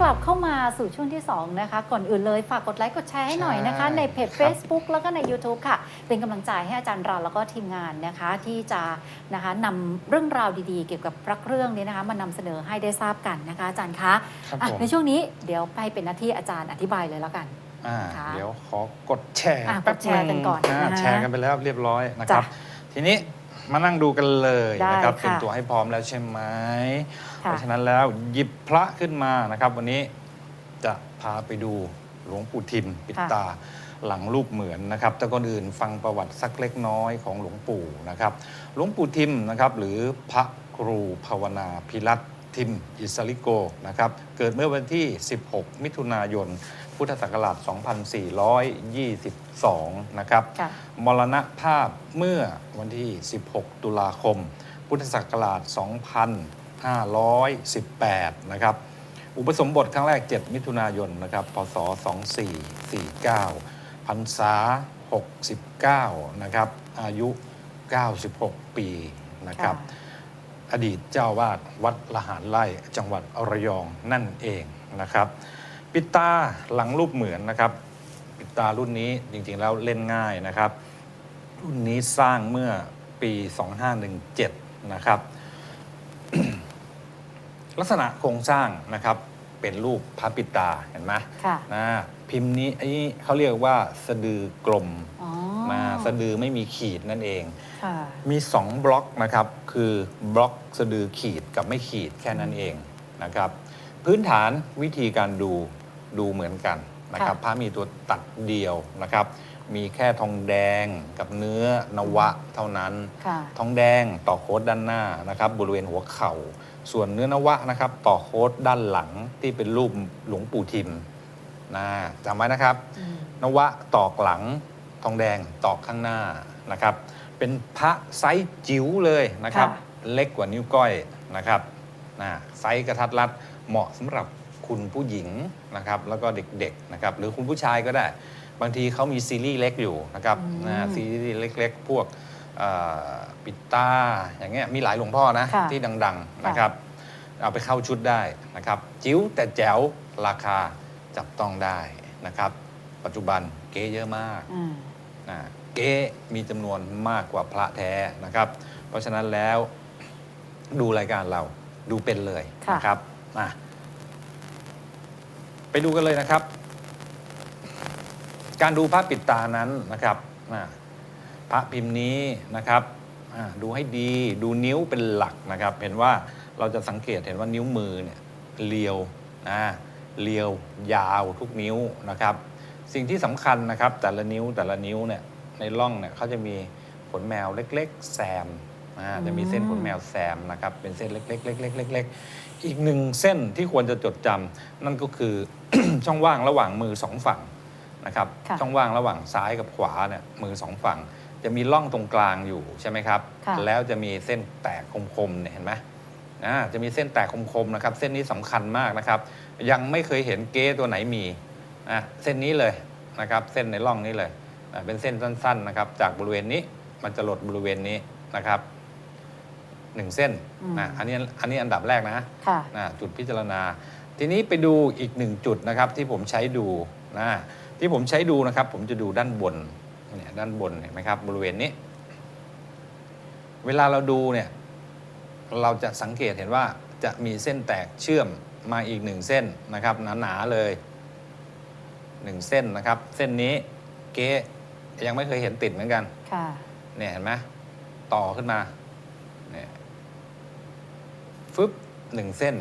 กลับเข้ามาสู่ช่วงที่ 2 นะคะ ก่อนอื่นเลยฝากกดไลค์กดแชร์ให้หน่อยนะคะใช่ในเพจครับ Facebook แล้วก็ใน YouTube ค่ะ เป็นกำลังใจให้อาจารย์รันแล้วก็ทีมงานนะคะ ที่จะนะคะนำเรื่องราวดีๆ เกี่ยวกับพระเครื่องนี้นะคะมานำเสนอให้ได้ทราบกันนะคะอาจารย์คะครับอะผม ในช่วงนี้เดี๋ยวไปเป็นหน้าที่อาจารย์อธิบายเลยแล้วกัน อ่าค่ะเดี๋ยวขอกดแชร์อะแป๊บกดแชร์กันก่อนงนะคะแชร์กันไปแล้วเรียบร้อยนะครับจ้ะทีนี้ มานั่งดูกันเลยได้นะครับค่ะเป็นตัวให้พร้อมแล้วใช่ไหมเพค่ะราะฉะนั้นแล้วหยิบพระขึ้นมานะครับ วันนี้จะพาไปดูหลวงปู่ทิมปิดตาหลังรูปเหมือนนะครับแต่ก่อนอื่นฟังประวัติสักเล็กน้อยของหลวงปู่นะครับ หลวงปู่ทิมนะครับหรือพระครูภาวนาพิรัตน์ทิมอิสริโกนะครับเกิดเมื่อวันที่ 16 มิถุนายน พุทธศักราช 2422นะครับ ค่ะ มรณภาพเมื่อวันที่ 16 ตุลาคม พุทธศักราช 2518 นะครับ อุปสมบทครั้งแรก 7 มิถุนายน นะครับ พศ 2449 พรรษา 69 นะครับ อายุ 96 ปีนะครับ อดีตเจ้าวาดวัดละหารไร่จังหวัดระยองนั่นเองนะครับ ปิดตาหลังรูปเหมือนนะครับปิด ตารุ่นนี้จริงๆแล้วเล่นง่ายนะครับ รุ่นนี้สร้างเมื่อปี 2517 นะครับ ลักษณะโครงสร้างนะครับเป็นรูปพระปิดตาเห็นไหมค่ะนะพิมพ์นี้ไอ้เขาเรียกว่าสะดือกลมอ๋อมาสะดือไม่มีขีดนั่นเอง ค่ะ มี 2 บล็อกนะครับ คือบล็อกสะดือขีดกับไม่ขีดแค่นั้นเองนะครับ พื้นฐานวิธีการดูดูเหมือนกัน นะครับค่ะพระมีตัวตัดเดียวนะครับ มีแค่ทองแดงกับเนื้อนวะเท่านั้น ค่ะ ทองแดงต่อโค้ดด้านหน้านะครับ บริเวณหัวเข่า ส่วนเนื้อนวะนะครับ ต่อโค้ดด้านหลังที่เป็นรูปหลวงปู่ทิมนะจำไว้นะครับ อืม นวะตอกหลังทองแดงตอกข้างหน้านะครับ เป็นพระไซส์จิ๋วเลยนะครับ ค่ะ เล็กกว่านิ้วก้อยนะครับนะไซส์กระทัดรัดเหมาะสำหรับ คุณผู้หญิงนะครับแล้วก็เด็กๆนะครับหรือคุณผู้ชายก็ได้ บางทีเขามีซีรีส์เล็กอยู่นะครับอืมนะซีรีส์เล็ก ๆ พวกเอ่อปิดตาอย่างเงี้ยมีหลายหลวงพ่อนะค่ะที่ดังๆนะครับเอาไปเข้าชุดได้นะครับ จิ๋วแต่แจ๋วราคาจับต้องได้นะครับ ปัจจุบันเก๊เยอะมากอ่านะเก๊มีจำนวนมากกว่าพระแท้นะครับ เพราะฉะนั้นแล้วดูรายการเราดูเป็นเลยค่ะนะครับมา ไปดูกันเลยนะครับ การดูพระปิดตานั้นนะครับพระพิมพ์นี้นะครับดูให้ดีดูนิ้วเป็นหลักนะครับ เห็นว่าเราจะสังเกตเห็นว่านิ้วมือเนี่ยเรียวนะเรียวยาวทุกนิ้วนะครับ สิ่งที่สำคัญนะครับ แต่ละนิ้วแต่ละนิ้วเนี่ยในร่องเนี่ยเขาจะมีขนแมวเล็ก ๆ แซม อ่าจะมีเส้นขนแมวแซมนะครับเป็นเส้นเล็กๆๆๆๆๆอีกหนึ่งเส้นที่ควรจะจดจำนั่นก็คือ ช่องว่างระหว่างมือสองฝั่งนะครับค่ะ ช่องว่างระหว่างซ้ายกับขวาเนี่ยมือสองฝั่ง จะมีร่องตรงกลางอยู่ใช่ไหมครับ ค่ะแล้วจะมีเส้นแตกคมๆเนี่ยเห็นไหมอ่าจะมีเส้นแตกคมๆนะครับ เส้นนี้สำคัญมากนะครับ ยังไม่เคยเห็นเก้ตัวไหนมีนะเส้นนี้เลยนะครับเส้นในร่องนี้เลยอ่าเป็นเส้นสั้นๆนะครับจากบริเวณนี้มันจะหลดบริเวณนี้นะครับ หนึ่งเส้นอืม นะอันนี้อันนี้อันดับแรกนะค่ะ นะจุดพิจารณา ทีนี้ไปดูอีกหนึ่งจุดนะครับที่ผมใช้ดูนะที่ผมใช้ดูนะครับ ผมจะดูด้านบนเนี่ยด้านบนเห็นไหมครับบริเวณนี้ เวลาเราดูเนี่ยเราจะสังเกตเห็นว่าจะมีเส้นแตกเชื่อมมาอีกหนึ่งเส้นนะครับหนาๆเลยหนึ่งเส้นนะครับ เส้นนี้เก๊ยังไม่เคยเห็นติดเหมือนกัน ค่ะ เนี่ยเห็นไหมต่อขึ้นมาเนี่ย ฟึบหนึ่งเส้น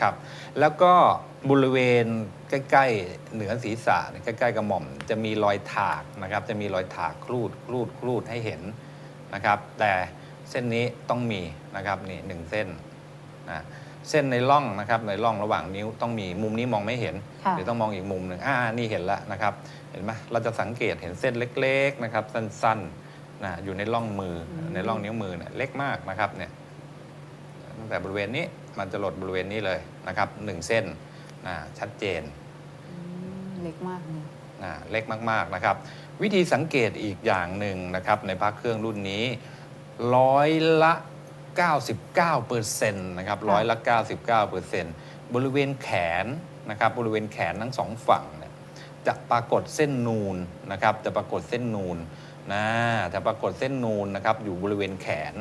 ครับแล้วก็บริเวณใกล้ ๆ เหนือศีรษะเนี่ยใกล้ๆกระหม่อม จะมีรอยถากนะครับ จะมีรอยถากครูดครูดครูดให้เห็นนะครับ แต่เส้นนี้ต้องมีนะครับนี่หนึ่งเส้นนะเส้นในร่องนะครับในร่องระหว่างนิ้วต้องมีมุมนี้มองไม่เห็นค่ะเดี๋ยวต้องมองอีกมุมหนึ่งอ่านี่เห็นแล้วนะครับ เห็นไหมเราจะสังเกตเห็นเส้นเล็ก ๆนะครับ สั้นๆนะอยู่ในร่องมืออมในร่องนิ้วมือเนี่ยเล็กมากนะครับเนี่ย ตั้งแต่บริเวณนี้มันจะหลดบริเวณนี้เลยนะครับหนึ่งเส้นนะชัดเจนอืมเล็กมากเลยนะเล็กมากๆนะครับ วิธีสังเกตอีกอย่างหนึ่งนะครับในพระเครื่องรุ่นนี้ร้อยละ 99เปอร์เซ็นต์นะครับร้อยละ 99เปอร์เซ็นต์บริเวณแขนนะครับบริเวณแขนทั้งสองฝั่งเนี่ยจะปรากฏเส้นนูนนะครับจะปรากฏเส้นนูนนะจะปรากฏเส้นนูนนะครับอยู่บริเวณแขน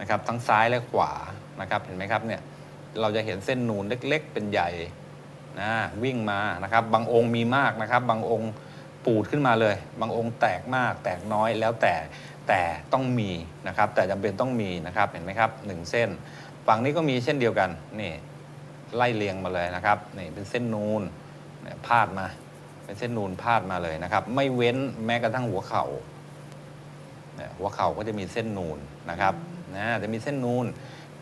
นะครับทั้งซ้ายและขวา นะครับเห็นไหมครับเนี่ยเราจะเห็นเส้นนูนเล็ก ๆ เป็นใหญ่นะวิ่งมานะครับ บางองค์มีมากนะครับ บางองค์ปูดขึ้นมาเลย บางองค์แตกมาก แตกน้อยแล้วแต่แต่ต้องมีนะครับ แต่จำเป็นต้องมีนะครับเห็นไหมครับหนึ่งเส้น ฝั่งนี้ก็มีเช่นเดียวกันนี่ไล่เรียงมาเลยนะครับนี่เป็นเส้นนูนเนี่ยพาดมา เป็นเส้นนูนพาดมาเลยนะครับ ไม่เว้นแม้กระทั่งหัวเข่าเนี่ยหัวเข่าก็จะมีเส้นนูนนะครับนะจะมีเส้นนูน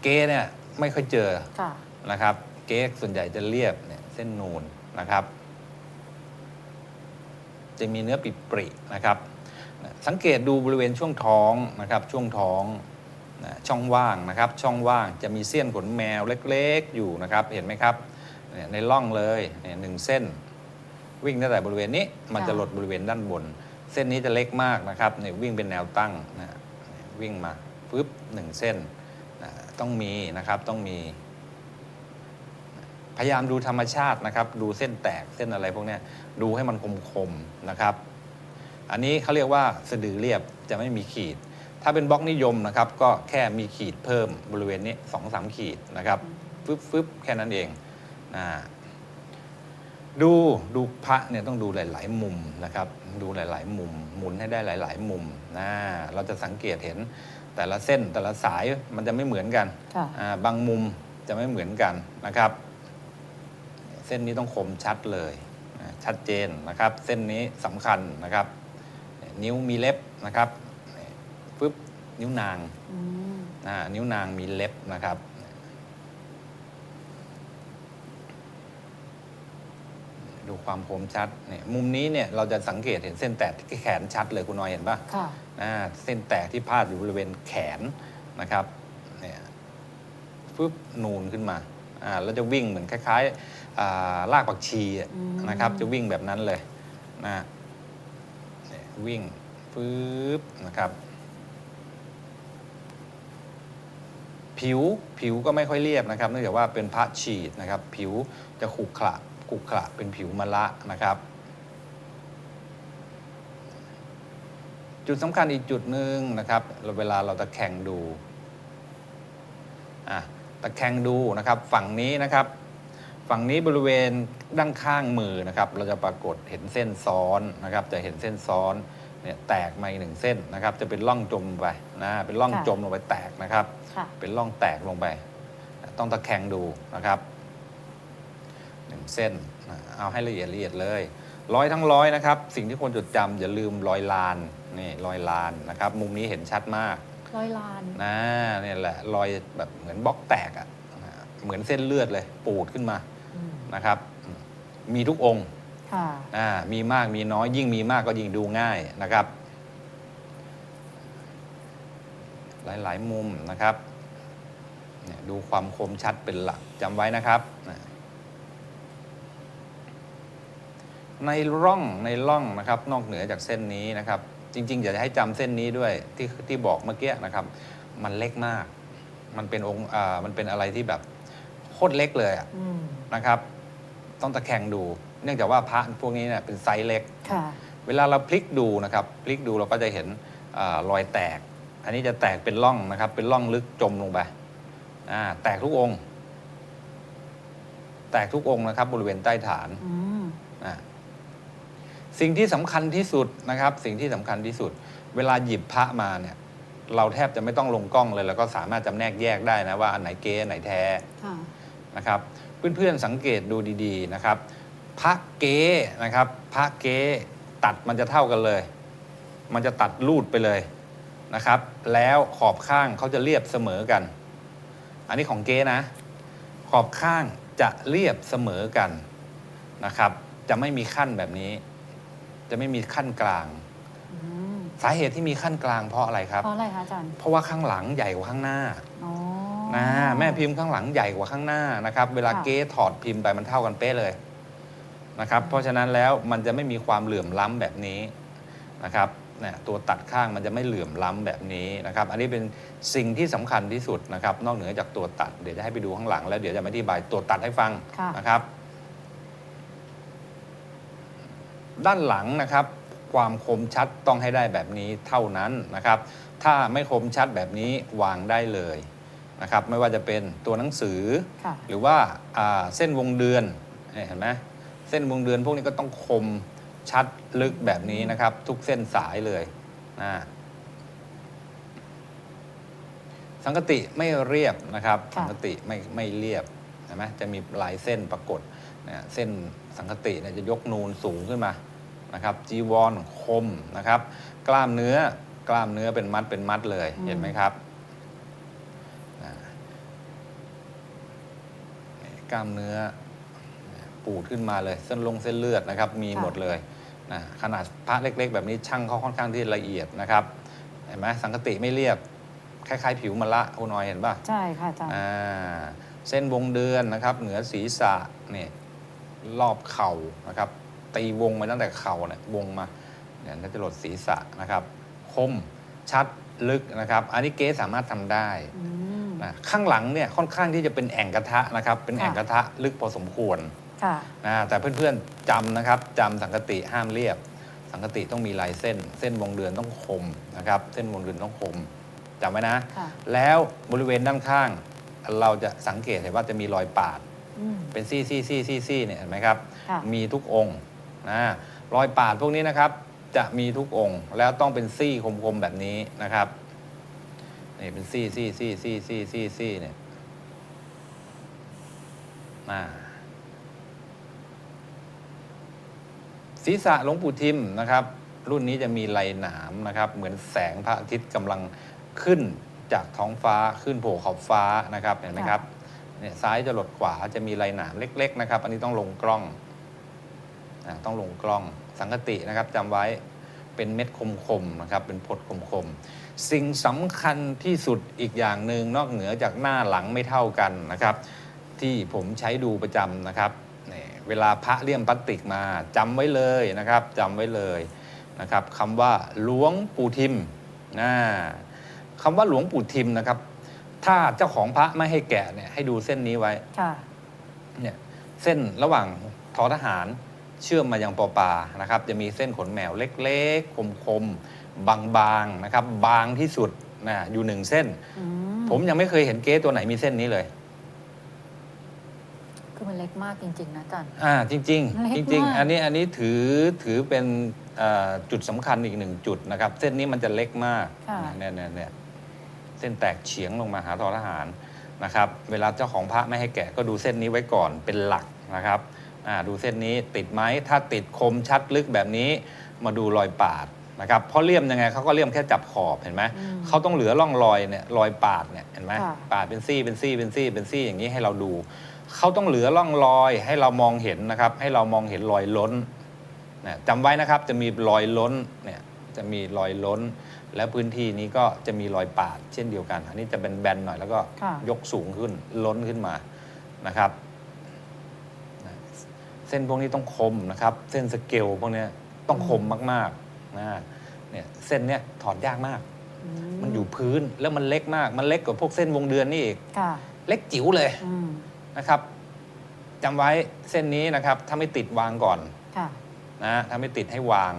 เกเนี่ยไม่ค่อยเจอค่ะ นะครับ เก๊กส่วนใหญ่จะเรียบเนี่ยเส้นนูนนะครับ จะมีเนื้อปิปรินะครับนะสังเกตดูบริเวณช่วงท้องนะครับ ช่วงท้องนะช่องว่างนะครับ ช่องว่างจะมีเสี้ยนขนแมวเล็กๆ อยู่นะครับ เห็นไหมครับเนี่ยในร่องเลยเนี่ยหนึ่งเส้น วิ่งตั้งแต่บริเวณนี้ มันจะค่ะหลดบริเวณด้านบน เส้นนี้จะเล็กมากนะครับเนี่ยวิ่งเป็นแนวตั้งนะวิ่งมาปึ๊บหนึ่งเส้นนะ ต้องมีนะครับต้องมี พยายามดูธรรมชาตินะครับ ดูเส้นแตกเส้นอะไรพวกนี้ดูให้มันคมๆนะครับ อันนี้เขาเรียกว่าสะดือเรียบจะไม่มีขีด ถ้าเป็นบล็อกนิยมนะครับ ก็แค่มีขีดเพิ่มบริเวณนี้สองสามขีดนะครับฟึบฟึบแค่นั้นเองนะดูดูพระเนี่ยต้องดูหลาย ๆ มุมนะครับ ดูหลาย ๆ มุม หมุนให้ได้หลาย ๆ มุมนะเราจะสังเกตเห็น แต่ละเส้นแต่ละสายมันจะไม่เหมือนกันค่ะ อ่าบางมุมจะไม่เหมือนกันนะครับ เส้นนี้ต้องคมชัดเลยอ่าชัดเจนนะครับ เส้นนี้สำคัญนะครับ นิ้วมีเล็บนะครับปึ๊บนิ้วนางอืม อ่านิ้วนางมีเล็บนะครับ ดูความคมชัดเนี่ยมุมนี้เนี่ยเราจะสังเกตเห็นเส้นแตกที่แขนชัดเลยคุณน้อยเห็นปะค่ะ อ่าเส้นแตกที่พาดอยู่บริเวณแขนนะครับเนี่ยฟึบนูนขึ้นมาอ่าแล้วจะวิ่งเหมือนคล้ายๆอ่าลากปักชีอะอืม นะครับ จะวิ่งแบบนั้นเลยนะเนี่ยวิ่งฟึบนะครับ ผิวผิวก็ไม่ค่อยเรียบนะครับเนื่องจากว่าเป็นพระฉีดนะครับ ผิวจะขรุขระ ขรุขระเป็นผิวมะละนะครับ จุดสำคัญอีกจุดหนึ่งนะครับเราเวลาเราตะแคงดูอะตะแคงดูนะครับฝั่งนี้นะครับ ฝั่งนี้บริเวณด้านข้างมือนะครับ เราจะปรากฏเห็นเส้นซ้อนนะครับ จะเห็นเส้นซ้อนเนี่ยแตกมาอีกหนึ่งเส้นนะครับ จะเป็นร่องจมไปนะเป็นร่องค่ะจมลงไปแตกนะครับค่ะเป็นร่องแตกลงไป ต้องตะแคงดูนะครับ หนึ่งเส้นนะเอาให้ละเอียดละเอียดเลยร้อยทั้งร้อยนะครับ สิ่งที่ควรจดจำอย่าลืมรอยลานนี่รอยลานนะครับ มุมนี้เห็นชัดมากร้อยลานนะเนี่ยแหละรอยแบบเหมือนบล็อกแตกอะ่ะนะเหมือนเส้นเลือดเลย ปูดขึ้นมาอืมนะครับ มีทุกองค์ค่ะอ่ามีมากมีน้อยยิ่งมีมากก็ยิ่งดูง่ายนะครับ หลายๆมุมนะครับเนี่ยดูความคมชัดเป็นหลักจำไว้นะครับนะ ในร่องในร่องนะครับนอกเหนือจากเส้นนี้นะครับ จริงๆอยากจะให้จำเส้นนี้ด้วยที่ที่บอกเมื่อกี้นะครับ มันเล็กมาก มันเป็นองค์อ่ามันเป็นอะไรที่แบบโคตรเล็กเลยอะอืมนะครับ ต้องตะแคงดู เนื่องจากว่าพระพวกนี้เนี่ยเป็นไซส์เล็กค่ะเวลาเราพลิกดูนะครับ พลิกดูเราก็จะเห็นอารอยแตก อันนี้จะแตกเป็นร่องนะครับ เป็นร่องลึกจมลงไปอ่าแตกทุกองค์ แตกทุกองค์นะครับ บริเวณใต้ฐานอืมอ่า สิ่งที่สำคัญที่สุดนะครับ สิ่งที่สำคัญที่สุด เวลาหยิบพระมาเนี่ย เราแทบจะไม่ต้องลงกล้องเลย แล้วก็สามารถจำแนกแยกได้นะว่าอันไหนเก๊อันไหนแท้นะครับเพื่อนๆสังเกตดูดีๆนะครับพระเก๊นะครับพระเก๊ตัดมันจะเท่ากันเลย มันจะตัดรูดไปเลยนะครับ แล้วขอบข้างเขาจะเรียบเสมอกัน อันนี้ของเก๊นะ ขอบข้างจะเรียบเสมอกันนะครับ จะไม่มีขั้นแบบนี้ จะไม่มีขั้นกลาง อืมสาเหตุที่มีขั้นกลางเพราะอะไรครับ เพราะอะไรคะอาจารย์เพราะว่าข้างหลังใหญ่กว่าข้างหน้าอ๋อ นะแม่พิมพ์ข้างหลังใหญ่กว่าข้างหน้านะครับ เวลาค่ะ เก๊ถอดพิมพ์ไปมันเท่ากันเป๊ะเลยนะครับ เพราะฉะนั้นแล้วมันจะไม่มีความเหลื่อมล้ำแบบนี้นะครับเนี่ยตัวตัดข้างมันจะไม่เหลื่อมล้ำแบบนี้นะครับ อันนี้เป็นสิ่งที่สำคัญที่สุดนะครับ นอกเหนือจากตัวตัดเดี๋ยวจะให้ไปดูข้างหลังแล้วเดี๋ยวจะมาอธิบายตัวตัดให้ฟังค่ะ นะครับ ด้านหลังนะครับ ความคมชัดต้องให้ได้แบบนี้เท่านั้นนะครับ ถ้าไม่คมชัดแบบนี้วางได้เลยนะครับ ไม่ว่าจะเป็นตัวหนังสือ ค่ะ หรือว่าอ่าเส้นวงเดือนเนี่ยเห็นไหมเส้นวงเดือนพวกนี้ก็ต้องคมชัดลึกแบบนี้นะครับ ทุกเส้นสายเลยนะสังกติไม่เรียบนะครับ ค่ะ สังกติไม่ไม่เรียบเห็นไหมจะมีลายเส้นปรากฏนะเส้นสังกติเนี่ยจะยกนูนสูงขึ้นมา นะครับจีวรคมนะครับกล้ามเนื้อกล้ามเนื้อเป็นมัดเป็นมัดเลยเห็นไหมครับนะกล้ามเนื้อปูดขึ้นมาเลยเส้นลงเส้นเลือดนะครับ มีค่ะหมดเลยนะขนาดพระเล็ก ๆ แบบนี้ช่างเขาค่อนข้างที่ละเอียดนะครับเห็นไหมสังกติไม่เรียบคล้ายๆ ผิวมะละคุณน้อยเห็นป่ะใช่ค่ะอาจารย์อ่าเส้นวงเดือนนะครับ เหนือศีรษะเนี่ยรอบเข่านะครับ ตีวงมาตั้งแต่เข่าเนี่ยวงมาเนี่ยน่าจะหลดศีรษะนะครับ คมชัดลึกนะครับ อันนี้เก๊สามารถทำได้อืมนะข้างหลังเนี่ยค่อนข้างที่จะเป็นแอ่งกระทะนะครับ เป็นแอ่งค่ะกระทะลึกพอสมควรค่ะนะแต่เพื่อนๆจำนะครับจำสังกติห้ามเรียบ สังกติต้องมีลายเส้น เส้นวงเดือนต้องคมนะครับ เส้นวงเดือนต้องคมจำไว้นะค่ะแล้วบริเวณด้านข้าง เราจะสังเกตเห็นว่าจะมีรอยปาดอืมเป็นซี่ซี่ซี่ซี่ซี่เนี่ยเห็นไหมครับค่ะมีทุกองค์ นะรอยปาดพวกนี้นะครับ จะมีทุกองค์ แล้วต้องเป็นซี่คมๆแบบนี้นะครับนี่เป็นซี่ซี่ซี่ซี่ซี่ซี่ซี่เนี่ยอ่าศีรษะหลวงปู่ทิมนะครับ รุ่นนี้จะมีลายหนามนะครับ เหมือนแสงพระอาทิตย์กำลังขึ้นจากท้องฟ้าขึ้นโผล่ขอบฟ้านะครับเห็นไหมครับเนี่ยซ้ายจะหลดขวาจะมีลายหนามเล็ก ๆ นะครับ อันนี้ต้องลงกล้อง อ่าต้องลงกล้องสังกตินะครับจำไว้เป็นเม็ดคมๆนะครับเป็นพดคมๆสิ่งสำคัญที่สุดอีกอย่างหนึ่งนอกเหนือจากหน้าหลังไม่เท่ากันนะครับ ที่ผมใช้ดูประจำนะครับนี่เวลาพระเลี่ยมพลาสติกมาจำไว้เลยนะครับจำไว้เลยนะครับคำว่าหลวงปู่ทิมนะคำว่าหลวงปู่ทิมนะครับ ถ้าเจ้าของพระไม่ให้แกะเนี่ยให้ดูเส้นนี้ไว้ค่ะเนี่ยเส้นระหว่างทอทหาร เชื่อมมายังปอปานะครับจะมีเส้นขนแมวเล็กๆ คมๆ บางๆนะครับบางที่สุดนะอยู่หนึ่งเส้น อืผมยังไม่เคยเห็นเก๊ตัวไหนมีเส้นนี้เลยคือมันเล็กมากจริง ๆ นะอาจารย์ อ่าจริงเล็กๆจริงมากๆอันนี้อันนี้ถือถือเป็นเอ่อจุดสำคัญอีกหนึ่งจุดนะครับ เส้นนี้มันจะเล็กมากค่ะ เนี่ยเนี่ยเนี่ยเส้นแตกเฉียงลงมาหาทอทหารนะครับ เวลาเจ้าของพระไม่ให้แกะก็ดูเส้นนี้ไว้ก่อนเป็นหลักนะครับอ่า ดูเส้นนี้ติดไหมถ้าติดคมชัดลึกแบบนี้มาดูรอยปาดนะครับเพราะเลี่ยมยังไงเขาก็เลี่ยมแค่จับขอบเห็นไหมอืมเขาต้องเหลือร่องรอยเนี่ยรอยปาดเนี่ยเห็นไหมค่ะปาดเป็นซี่เป็นซี่เป็นซี่เป็นซี่อย่างนี้ให้เราดูเขาต้องเหลือร่องรอยให้เรามองเห็นนะครับ ให้เรามองเห็นรอยล้นนะจำไว้นะครับจะมีรอยล้นเนี่ยจะมีรอยล้น และพื้นที่นี้ก็จะมีรอยปาด เช่นเดียวกัน อันนี้จะเป็นแบนๆหน่อยแล้วก็ค่ะยกสูงขึ้นล้นขึ้นมานะครับนะ เส้นพวกนี้ต้องคมนะครับ เส้นสเกลพวกเนี้ยต้องคมมากๆนะเนี่ยเส้นเนี้ยถอดยากมากอืมันอยู่พื้นแล้วมันเล็กมาก มันเล็กกว่าพวกเส้นวงเดือนนี่อีกค่ะเล็กจิ๋วเลยอืมนะครับจำไว้เส้นนี้นะครับ ถ้าไม่ติดวางก่อนค่ะนะถ้าไม่ติดให้วาง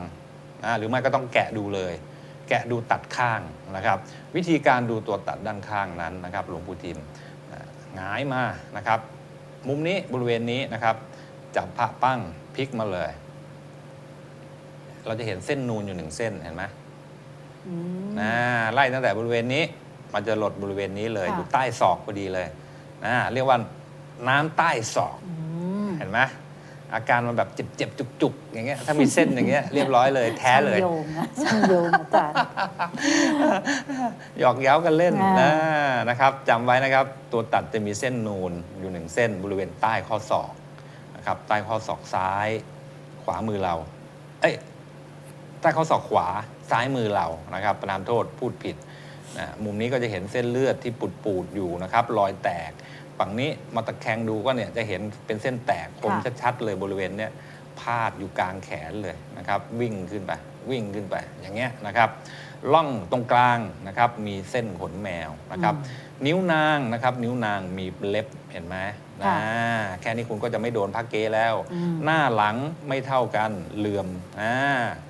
นะหรือไม่ก็ต้องแกะดูเลย แกะดูตัดข้างนะครับ วิธีการดูตัวตัดด้านข้างนั้นนะครับ หลวงปู่ทิมนะหงายมานะครับ มุมนี้บริเวณนี้นะครับ จับพระปั้งพลิกมาเลย เราจะเห็นเส้นนูนอยู่หนึ่งเส้นเห็นไหมอืมนะไล่ตั้งแต่บริเวณนี้ มันจะหลดบริเวณนี้เลยค่ะอยู่ใต้ศอกพอดีเลยนะเรียกว่าน้ำใต้ศอกอืมเห็นไหมอาการมันแบบเจ็บๆจุกๆอย่างเงี้ยถ้ามีเส้นอย่างเงี้ยเรียบร้อยเลยแท้เลยช่างโยงนะช่างโยงอาจารย์หยอกเย้ากันเล่นอ่านะนะครับจำไว้นะครับ ตัวตัดจะมีเส้นนูนอยู่หนึ่งเส้นบริเวณใต้ข้อศอก นะครับ ใต้ข้อศอกซ้าย ขวามือเรา เอ้ยใต้ข้อศอกขวาซ้ายมือเรานะครับ ประนามโทษพูดผิดนะมุมนี้ก็จะเห็นเส้นเลือดที่ปูดๆอยู่นะครับ รอยแตก ฝั่งนี้มาตะแคงดูก็เนี่ยจะเห็นเป็นเส้นแตกคมค่ะชัดๆเลยบริเวณเนี้ยพาดอยู่กลางแขนเลยนะครับ วิ่งขึ้นไป วิ่งขึ้นไปอย่างเงี้ยนะครับล่องตรงกลางนะครับมีเส้นขนแมวนะครับ นิ้วนางนะครับ นิ้วนางมีเล็บเห็นไหม ค่ะอ่าแค่นี้คุณก็จะไม่โดนพระเกแล้วอืมหน้าหลังไม่เท่ากันเหลื่อมอ่า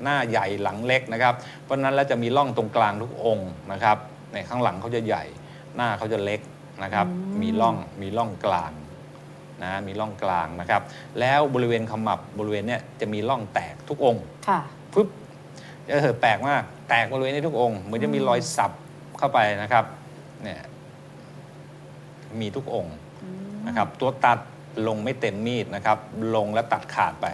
หน้าใหญ่หลังเล็กนะครับ เพราะฉะนั้นแล้วจะมีร่องตรงกลางทุกองค์นะครับในข้างหลังเขาจะใหญ่ หน้าเขาจะเล็กนะครับอืมมีร่องมีร่องกลางนะมีร่องกลางนะครับ แล้วบริเวณขมับบริเวณเนี้ยจะมีร่องแตกทุกองค์ค่ะปึ๊บเออแปลกมากแตกบริเวณนี้ทุกองค์เหมือนจะมีอืมรอยสับเข้าไปนะครับเนี่ยมีทุกองค์อืม นะครับตัวตัดลงไม่เต็มมีดนะครับ ลงแล้วตัดขาดไป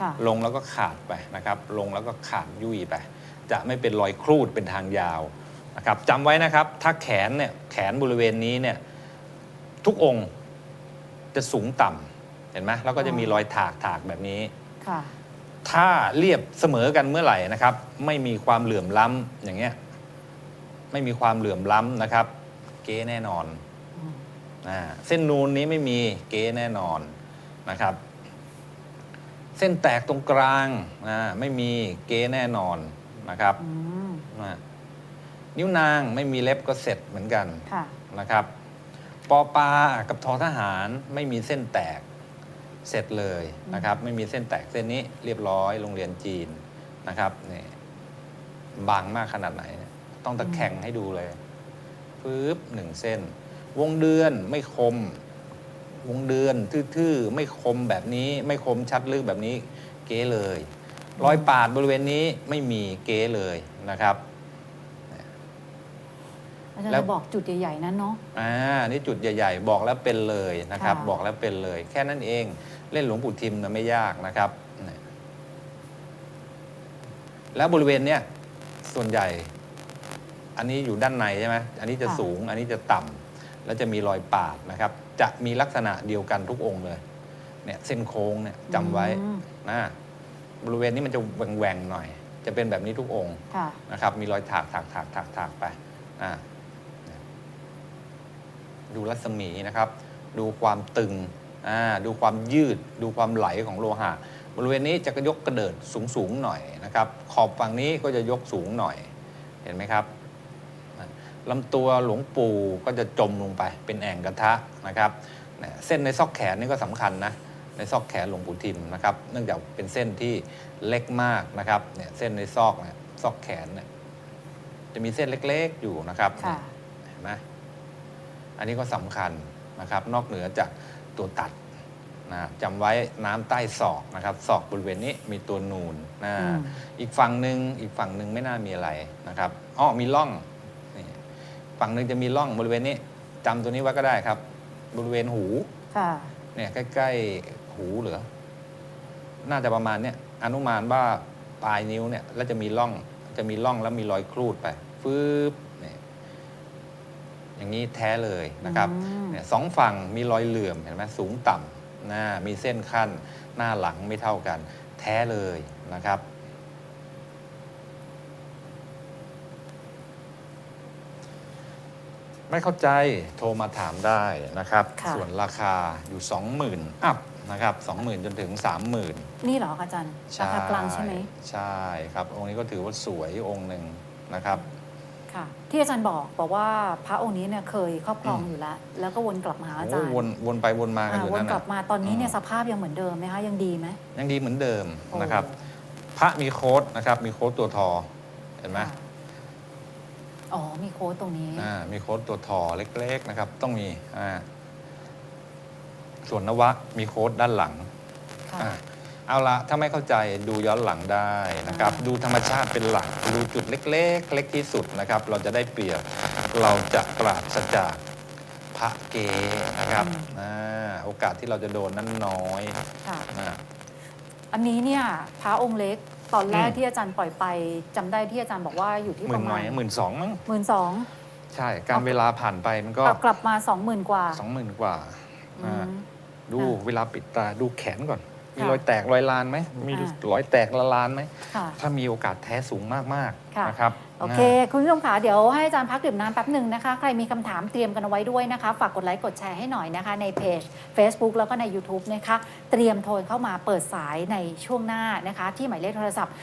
ค่ะ ลงแล้วก็ขาดไปนะครับ ลงแล้วก็ขาดยุ่ยไป จะไม่เป็นรอยครูดเป็นทางยาวนะครับจำไว้นะครับ ถ้าแขนเนี่ยแขนบริเวณนี้เนี่ยทุกองค์จะสูงต่ำเห็นไหมแล้วก็จะมีรอยถากถากแบบนี้ ค่ะ ถ้าเรียบเสมอกันเมื่อไหร่นะครับ ไม่มีความเหลื่อมล้ำอย่างเงี้ยไม่มีความเหลื่อมล้ำนะครับ เก๊แน่นอน อืมอ่าเส้นนูนนี้ไม่มีเก๊แน่นอนนะครับ เส้นแตกตรงกลางอ่าไม่มีเก๊แน่นอนนะครับอืมอ่านิ้วนางไม่มีเล็บก็เสร็จเหมือนกันค่ะนะครับปอปลากับทอทหารไม่มีเส้นแตกเสร็จเลยนะครับ ไม่มีเส้นแตกเส้นนี้เรียบร้อยโรงเรียนจีนนะครับนี่บางมากขนาดไหนเนี่ยต้องตะแคงให้ดูเลยปึ๊บหนึ่งเส้น วงเดือนไม่คม วงเดือนทื่อๆ ไม่คมแบบนี้ ไม่คมชัดลึกแบบนี้ เก๋เลย รอยปาดบริเวณนี้ไม่มีเก๋เลยนะครับอาจารย์แล้วจะบอกจุดใหญ่ๆนั้นเนาะอ่านี่จุดใหญ่ ๆ บอกแล้วเป็นเลยนะครับค่ะบอกแล้วเป็นเลย แค่นั้นเองเล่นหลวงปู่ทิมนะไม่ยากนะครับนี่แล้วบริเวณเนี้ยส่วนใหญ่ อันนี้อยู่ด้านในใช่ไหมอันนี้จะสูง อันนี้จะต่ำ แล้วจะมีรอยปาดนะครับ จะมีลักษณะเดียวกันทุกองค์เลย เนี่ยเส้นโค้งเนี่ยจำไว้อืม นะบริเวณนี้มันจะแหว่งๆหน่อย จะเป็นแบบนี้ทุกองค์ค่ะ นะครับ มีรอยถากถากถากถากถากไปอ่าดูรัศมีนะครับ ดูความตึงอ่าดูความยืด ดูความไหลของโลหะ บริเวณนี้จะกระยกกระเดิดสูงสูงๆหน่อยนะครับ ขอบฝั่งนี้ก็จะยกสูงหน่อย เห็นไหมครับอ่า ลำตัวหลวงปู่ก็จะจมลงไปเป็นแอ่งกระทะนะครับเนี่ยเส้นในซอกแขนนี่ก็สำคัญนะในซอกแขนหลวงปู่ทิมนะครับ เนื่องจากเป็นเส้นที่เล็กมากนะครับเนี่ยเส้นในซอกเนี่ยซอกแขนเนี่ยจะมีเส้นเล็กๆอยู่นะครับค่ะเห็นไหมอันนี้ก็สำคัญนะครับ นอกเหนือจากตัวตัดนะจำไว้น้ำใต้ศอกนะครับศอกบริเวณนี้มีตัวนูนนะอืมอีกฝั่งหนึ่งอีกฝั่งหนึ่งไม่น่ามีอะไรนะครับอ๋อมีร่องนี่ ฝั่งหนึ่งจะมีร่องบริเวณนี้จำตัวนี้ไว้ก็ได้ครับ บริเวณหูค่ะ เนี่ยใกล้ๆหูเหรือ น่าจะประมาณเนี้ยอนุมานว่าปลายนิ้วเนี่ยแล้วจะมีร่องจะมีร่องแล้วมีรอยครูดไปฟืบเนี่ยอย่างนี้แท้เลยนะครับอืม เนี่ยสองฝั่งมีรอยเหลื่อมเห็นไหมสูงต่ำหน้ามีเส้นขั้น หน้าหลังไม่เท่ากัน แท้เลยนะครับ ไม่เข้าใจโทรมาถามได้นะครับ ค่ะ ส่วนราคาอยู่ 20,000 อัพนะครับ20,000 จนถึง 30,000 นี่เหรอคะอาจารย์ราคากลางใช่ไหมใช่ครับ องค์นี้ก็ถือว่าสวยองค์หนึ่งนะครับ ค่ะ ที่อาจารย์บอกบอกว่าพระองค์นี้เนี่ยเคยครอบครองอืม อยู่แล้ว แล้วก็วนกลับมาหาอาจารโอ้ย์วนวนไปวนมากันอ่าอยู่วนนั่นกลับน่ะมาตอนนี้เนี่ยอืม สภาพยังเหมือนเดิมไหมคะยังดีไหมยังดีเหมือนเดิมโอ้นะครับพระมีโค้ดนะครับ มีโค้ดตัวทอเห็นไหมค่ะ อ๋อ มีโค้ดตรงนี้ อ่ามีโค้ดตัวทอเล็กๆนะครับ ต้องมีอ่าส่วนนวะมีโค้ดด้านหลังค่ะ อะเอาละถ้าไม่เข้าใจดูย้อนหลังได้นะครับ อ่า ดูธรรมชาติเป็นหลักดูจุดเล็กๆ เล็กที่สุดนะครับ เราจะได้เปรียบเราจะปราศจากพระเกนะครับอ่าโอกาสที่เราจะโดนนั้นน้อยค่ะนะอันนี้เนี่ยพระองค์เล็ก ตอนแรกอืม ที่อาจารย์ปล่อยไปจำได้ที่อาจารย์บอกว่าอยู่ที่หปมื่นระหน่มาอณยหมื่นสองมั้งหมื่นสองใช่ การเวลาผ่านไปมันก็กลับมาสองหมื่นกว่าสองหมื่นกว่าอือ่าม ดูอ่าเวลาปิดตาดูแขนก่อน มีค่ะรอยแตกรอยลานไหมมีอ่รอยแตกละลานไหมค่ะ ถ้ามีโอกาสแท้สูงมากค่ะ ๆนะครับโอเค คุณผู้ชมคะเดี๋ยวให้อาจารย์พักดื่มน้ำแป๊บหนึ่งนะคะ ใครมีคำถามเตรียมกันเอาไว้ด้วยนะคะ ฝากกดไลค์กดแชร์ให้หน่อยนะคะ ในเพจ Facebook แล้วก็ใน YouTube นะคะ เตรียมโทรเข้ามาเปิดสายในช่วงหน้านะคะ ที่หมายเลขโทรศัพท์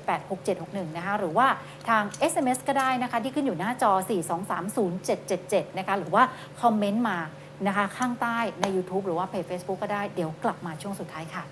026786761 นะคะ หรือว่าทาง SMS ก็ได้นะคะ ที่ขึ้นอยู่หน้าจอ 4230777 นะคะ หรือว่าคอมเมนต์มา นะคะ ข้างใต้ใน YouTube หรือว่าเพจ Facebook ก็ได้เดี๋ยวกลับมาช่วงสุดท้ายค่ะ